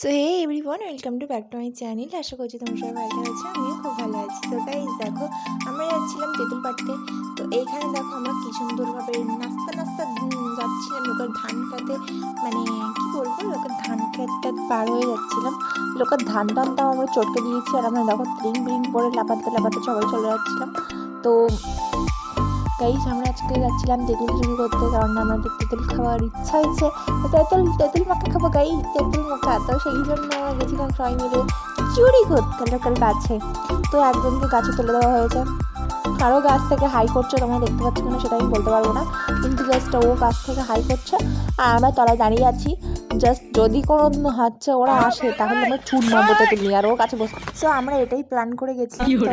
So hey everyone welcome to back to my channel আশা করছি তোমরা সবাই ভালো আছো, আমিও খুব ভালো আছি। তো গাইজ দেখো, আমরা যাচ্ছিলাম তেঁতুল পাড়তে। তো এইখানে দেখো আমরা কি সুন্দরভাবে নাস্তা নাস্তা যাচ্ছিলাম লোকের ধান খেতে। মানে কি বলব, লোকের ধান খেতটা পার হয়ে যাচ্ছিলাম। লোকের ধান টানটাও আমরা চটকে দিয়েছি। আর আমরা দেখো ত্রিং ব্রিং পরে লাপাতে লাপাতে সবাই চলে যাচ্ছিলাম। তো গাইজ আমরা আজকে যাচ্ছিলাম তেঁতুল চুরি করতে কারণ আমাদের তেঁতুল খাওয়ার ইচ্ছা হয়েছে। তেঁতুল তেঁতুল মাখা খাব গাই তেঁতুল মাখা। তো সেই জন্য গেছিলাম সবাই মিলে চুরি করতে লোকের গাছে। তো একজনকে গাছে তুলে দেওয়া হয়েছে। কারও গাছ থেকে হাই করছে, তোমরা দেখতে পাচ্ছ কিনা সেটা আমি বলতে পারব না। কিন্তু গাছটা ও গাছ থেকে হাই করছে। আর আমরা তলায় দাঁড়িয়ে আছি। জাস্ট যদি কোনো হচ্ছে ওরা আসে তাহলে আমরা চুর মারবো তেঁতুল নিয়ে আর ও কাছে বসে সো আমরা এটাই প্ল্যান করে গেছি। তো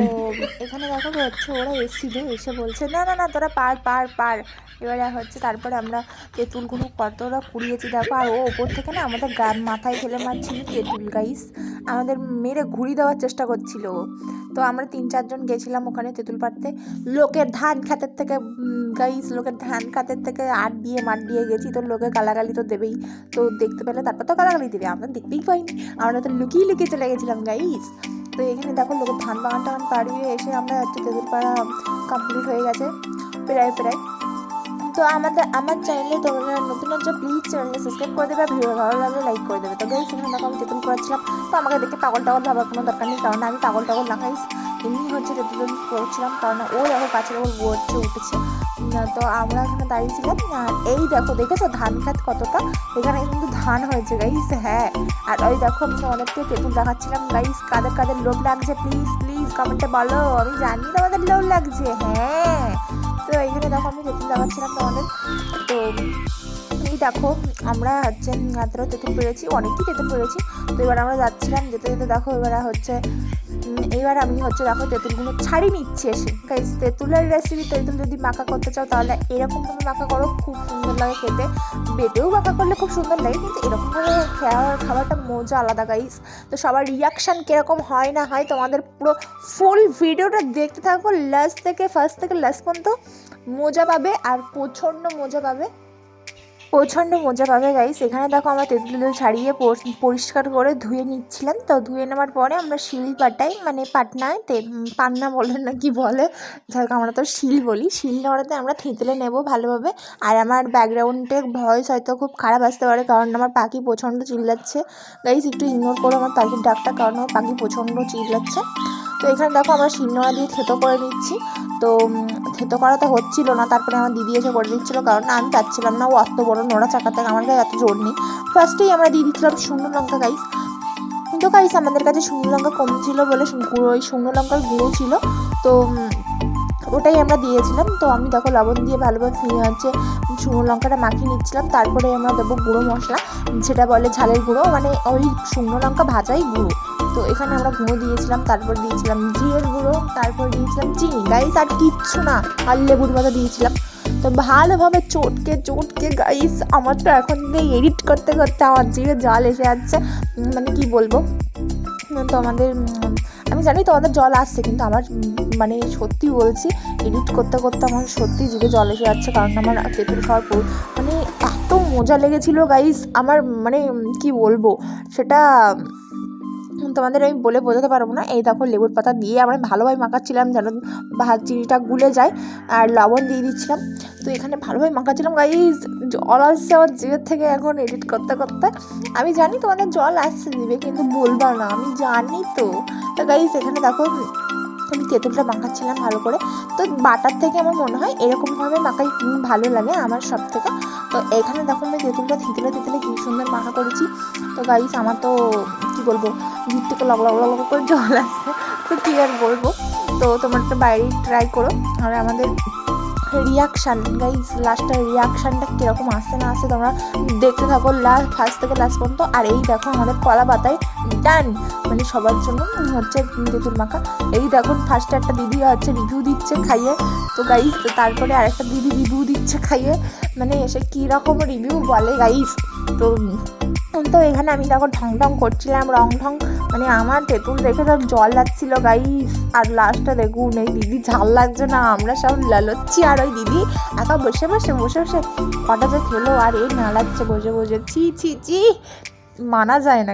এখানে দেখো হচ্ছে ওরা এসেছিল এসে বলছে না না না তোরা পার পার পার। এবারে হচ্ছে তারপরে আমরা তেঁতুলগুলো কতটা কুড়িয়েছি দেখো। আর ও ওপর থেকে না আমাদের গান মাথায় ফেলে মারছিল তেঁতুল গাইস আমাদের মেরে ঘুরি দেওয়ার চেষ্টা করছিল ও। তো আমরা তিন চারজন গেছিলাম ওখানে তেঁতুল পাড়তে। লোকের ধান খাতের থেকে গাইস লোকের ধান খাতের থেকে আট দিয়ে মাঠ দিয়ে গেছি। তো লোকে গালাগালি তো দেবেই। তো দেখতে পেলে তারপর তো গালাগালি দেবে, আমরা দেখতেই পাইনি। আমরা তো লুকিয়ে লুকিয়ে চলে গেছিলাম গাইস তো এখানে দেখো লোকের ধান বাগান টাগান পাড়িয়ে এসে আমরা হচ্ছে তেঁতুল পাড়া কমপ্লিট হয়ে গেছে, প্রায় প্রায়। তো আমাদের, আমার চ্যানেলে তোমরা নতুন হচ্ছে প্লিজ চ্যানেলে সাবস্ক্রাইব করে দেবে ভিডিও ভালো লাগলে লাইক করে দেবে। তো গাইস এখানে দেখো আমি তেঁতুল করেছিলাম তো আমাকে দেখে পাগল টাগল ভাবার কোনো দরকার নেই, কারণ আমি পাগল টাগল না গাইস এমনি হচ্ছে তেঁতুল করছিলাম কারণ ও দেখো কাছের ওপর হচ্ছে উঠেছে। তো আমরা এখানে দাঁড়িয়েছিলাম। এই দেখো, দেখেছ ধান খাত কতটা? এখানে কিন্তু ধান হয়েছে গাইস হ্যাঁ। আর ওই দেখো আমি অনেককে তেঁতুল দেখাচ্ছিলাম গাইস কাদের কাদের লোভ লাগছে প্লিজ প্লিজ কমেন্টে বলো। আমি জানি তোমাদের লোভ লাগছে হ্যাঁ। তো এখানে দেখো, আমি তেঁতুল দেখাচ্ছিলাম তোমাদের। তো দেখো, আমরা হচ্ছে এতটা তেঁতুল পেরেছি, অনেকই তেঁতুল পেরেছি। তো এবার আমরা যাচ্ছিলাম, যেতে যেতে দেখো এবার হচ্ছে এবার আমি হচ্ছে দেখো তেঁতুলগুলো ছাড়ি নিচ্ছি এসে। গাইস তেঁতুলের রেসিপি তেঁতুল যদি মাখা করতে চাও, তাহলে এরকমভাবে মাখা করো, খুব সুন্দর লাগে খেতে। বেটেও মাখা করলে খুব সুন্দর লাগে, কিন্তু এরকমভাবে খাওয়ার খাবারটা মজা আলাদা গাইস তো সবার রিয়াকশান কীরকম হয় না হয়, তোমাদের পুরো ফুল ভিডিওটা দেখতে থাকো লাস্ট থেকে ফার্স্ট থেকে লাস্ট পর্যন্ত মজা পাবে আর প্রচণ্ড মজা পাবে। প্রচণ্ড মজা পাবে গাইস এখানে দেখো আমরা তেঁতুল ছাড়িয়ে পরিষ্কার করে ধুয়ে নিচ্ছিলাম। তো ধুয়ে নেওয়ার পরে আমরা শিল পাটাই মানে পাটনায় পান্না বলে না কি বলে? যাই আমরা তো শিল বলি। শিল নোড়াতে আমরা থেঁতলে নেব ভালোভাবে। আর আমার ব্যাকগ্রাউন্ডে ভয়েস হয়তো খুব খারাপ আসতে পারে, কারণ আমার পাখি প্রচণ্ড চিল্লাচ্ছে। গাইস একটু ইগনোর করো আমার পাখির ডাকটা, কারণ আমার পাখি প্রচণ্ড চিল্লাচ্ছে। তো এখানে দেখো আমরা শিলনোড়া দিয়ে থেতো করে নিচ্ছি। তো থেতো করা তো হচ্ছিল না, তারপরে আমার দিদি এসে করে দিচ্ছিল, কারণ আমি চাচ্ছিলাম না ও অত বড় নোড়া চাকা চাকাতে, আমার গায়ে এত জোর নেই। ফার্স্টেই আমরা দিয়ে দিচ্ছিলাম শুকনো লঙ্কা গাইস কিন্তু গাইস আমাদের কাছে শুকনো লঙ্কা কম ছিল বলে গুঁড়ো, ওই শুকনো লঙ্কার গুঁড়ো ছিল। তো ওটাই আমরা দিয়েছিলাম। তো আমি দেখো লবণ দিয়ে ভালোভাবে হচ্ছে শুকনো লঙ্কাটা মাখিয়ে নিচ্ছিলাম, তারপরে আমরা দেবো গুঁড়ো মশলা, যেটা বলে ঝালের গুঁড়ো মানে ওই শুকনো লঙ্কা ভাজাই গুঁড়ো। তো এখানে আমরা গুঁড়ো দিয়েছিলাম, তারপর দিয়েছিলাম জিরের গুঁড়ো, তারপর দিয়েছিলাম চিনি। গাইস আর কিচ্ছু না, আর লেবুর পাতা দিয়েছিলাম। তো ভালোভাবে চটকে চটকে গাইস আমার তো এখন এডিট করতে করতে আমার জিভে জল এসে যাচ্ছে। মানে কি বলব? তো আমাদের আমি জানি তোমাদের জল আসছে, কিন্তু আমার মানে সত্যি বলছি এডিট করতে করতে আমার সত্যি জিভে জল এসে যাচ্ছে, কারণ আমার তেঁতুল খাওয়ার পর মানে এত মজা লেগেছিল গাইস আমার মানে কি বলব, সেটা তোমাদের আমি বলে বোঝাতে পারব না। এই দেখো লেবুর পাতা দিয়ে আমরা ভালোভাবে মাখাচ্ছিলাম যেন ভাত চিনিটা গুলে যায়, আর লবণ দিয়ে দিচ্ছিলাম। তো এখানে ভালোভাবে মাখাচ্ছিলাম গাইজ জল আসছে আমার জিভের থেকে এখন এডিট করতে করতে। আমি জানি তোমাদের জল আসছে দিবে কিন্তু বলবা না, আমি জানি তো। তো গাইজ এখানে দেখো আমি তেঁতুলটা মাখাচ্ছিলাম ভালো করে। তো বাটার থেকে আমার মনে হয় এরকমভাবে মাখাই ভালো লাগে আমার সব থেকে তো এখানে দেখো আমি তেঁতুলটা থিতলে থিতলে কি সুন্দর মাখা করেছি। তো গাইস আমার তো, কী বলব জিভ থেকে লগ লগ লগ করে জল আসছে। তো কী আর বলব? তো তোমরা তো বাইরে ট্রাই করো। আর আমাদের রিয়াকশান গাইস লাস্টের রিয়াকশানটা কীরকম আসছে না আসছে তোমরা দেখতে থাকো লাস্ট ফার্স্ট থেকে লাস্ট পর্যন্ত। আর এই দেখো আমাদের কলা পাতায় ডান মানে সবার জন্য হচ্ছে তেঁতুল মাখা। এই দেখুন ফার্স্টে একটা দিদি হচ্ছে রিভিউ দিচ্ছে খাইয়ে। তো গাইস তারপরে আরেকটা দিদি রিভিউ দিচ্ছে খাইয়ে। মানে এসে কীরকম রিভিউ বলে গাইস তো তো এখানে আমি তখন ঢং ঢং করছিলাম, রং ঢং মানে আমার তেঁতুল দেখে তো জল লাগছিল গাই আর লাস্টটা দেখুন, এই দিদি ঝাল লাগছে না, আমরা সব লালচ্ছি। আর ওই দিদি একা বসে বসে বসে বসে কটা যে খেলো, আর এই নালাচ্ছে বসে বসে। ছি ছি ছি, মানা যায় না।